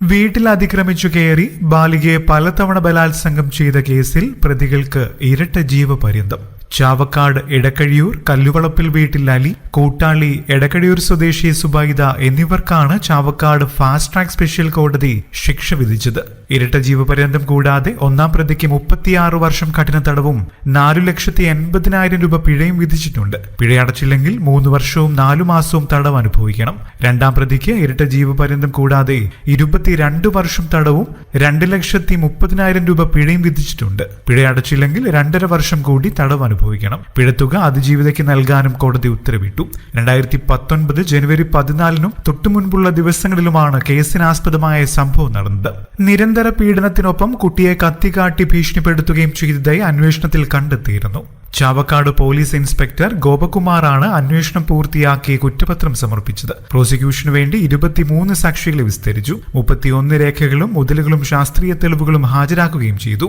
വീട്ടിൽ അതിക്രമിച്ചു കയറി ബാലികയെ പലതവണ ബലാത്സംഗം ചെയ്ത കേസിൽ പ്രതികൾക്ക് ഇരട്ട ജീവപര്യന്തം. ചാവക്കാട് എടക്കഴിയൂർ കല്ലുവളപ്പിൽ വീട്ടിൽ അലി കൂട്ടാളി എടക്കഴിയൂർ സ്വദേശി സുബൈദ എന്നിവർക്കാണ് ചാവക്കാട് ഫാസ്റ്റ് ട്രാക്ക് സ്പെഷ്യൽ കോടതി ശിക്ഷ വിധിച്ചത്. ഇരട്ട ജീവപര്യന്തം കൂടാതെ ഒന്നാം പ്രതിക്ക് മുപ്പത്തിയാറ് വർഷം കഠിന തടവും നാലു ലക്ഷത്തി എൺപതിനായിരം രൂപ പിഴയും വിധിച്ചിട്ടുണ്ട്. പിഴയടച്ചില്ലെങ്കിൽ മൂന്ന് വർഷവും നാലു മാസവും തടവ് അനുഭവിക്കണം. രണ്ടാം പ്രതിക്ക് ഇരട്ട ജീവപര്യന്തം കൂടാതെ ഇരുപത്തിരണ്ട് വർഷം തടവും രണ്ട് ലക്ഷത്തി മുപ്പതിനായിരം രൂപ പിഴയും വിധിച്ചിട്ടുണ്ട്. പിഴയടച്ചില്ലെങ്കിൽ രണ്ടര വർഷം കൂടി തടവ് അനുഭവിക്കണം. പിഴത്തുക അതിജീവിതയ്ക്ക് നൽകാനും കോടതി ഉത്തരവിട്ടു. രണ്ടായിരത്തി പത്തൊൻപത് ജനുവരി പതിനാലിനും തൊട്ടുമുൻപുള്ള ദിവസങ്ങളിലുമാണ് കേസിനാസ്പദമായ സംഭവം നടന്നത്. നിരന്തര പീഡനത്തിനൊപ്പം കുട്ടിയെ കത്തികാട്ടി ഭീഷണിപ്പെടുത്തുകയും ചെയ്തതായി അന്വേഷണത്തിൽ കണ്ടെത്തിയിരുന്നു. ചാവക്കാട് പോലീസ് ഇൻസ്പെക്ടർ ഗോപകുമാറാണ് അന്വേഷണം പൂർത്തിയാക്കി കുറ്റപത്രം സമർപ്പിച്ചത്. പ്രോസിക്യൂഷനു വേണ്ടി ഇരുപത്തിമൂന്ന് സാക്ഷികളെ വിസ്തരിച്ചു. മുപ്പത്തിയൊന്ന് രേഖകളും മുതലുകളും ശാസ്ത്രീയ തെളിവുകളും ഹാജരാക്കുകയും ചെയ്തു.